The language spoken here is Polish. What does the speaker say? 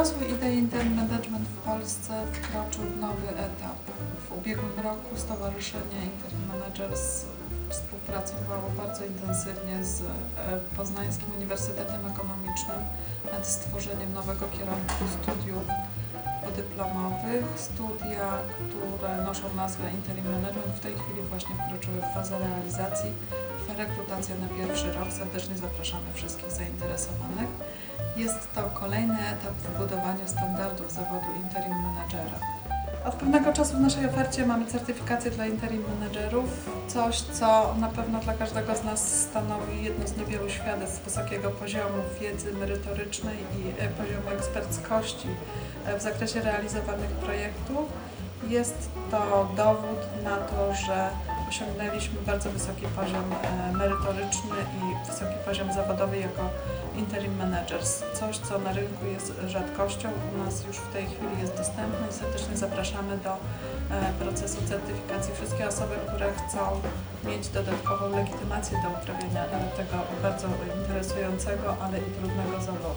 Rozwój idei Intern Management w Polsce wkroczył w nowy etap. W ubiegłym roku Stowarzyszenie Intern Managers współpracowało bardzo intensywnie z e, Poznańskim Uniwersytetem Ekonomicznym nad stworzeniem nowego kierunku studiów podyplomowych. Studia, które noszą nazwę Interim Management, w tej chwili właśnie wkroczyły w fazę realizacji Rekrutacja na pierwszy rok. Serdecznie zapraszamy wszystkich zainteresowanych. Jest to kolejny etap w budowaniu standardów zawodu interim managera. Od pewnego czasu w naszej ofercie mamy certyfikację dla interim managerów, coś co na pewno dla każdego z nas stanowi jedno z niewielu świadectw wysokiego poziomu wiedzy merytorycznej i e, poziomu eksperckości e, w zakresie realizowanych projektów. Jest to dowód na to, że osiągnęliśmy bardzo wysoki poziom e, merytoryczny i wysoki poziom zawodowy jako interim managers. Coś, co na rynku jest rzadkością, u nas już w tej chwili jest dostępne i serdecznie zapraszamy do e, procesu certyfikacji. Wszystkie osoby, które chcą mieć dodatkową legitymację do uprawiania tego bardzo interesującego, ale i trudnego zawodu.